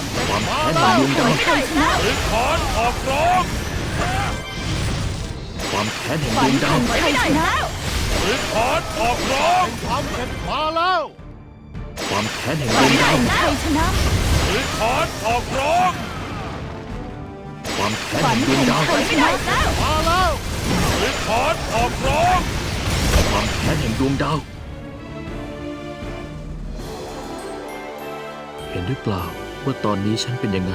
อนแห่งควมาแล้วดวงดาวหรือขอนออกร้องความแค้นแห่งดวงดาวหรือขอนออกร้องความเผ็ดมาแล้ว ความแค้นแห่งดวงดาวหรือขอนออกร้องความแค้นแห่งดวงดาวมาแล้วหรือขอนออกร้องความแค้นแห่งดวงดาวเห็นหรือเปล่า ว่าตอนนี้ฉันเป็นยังไง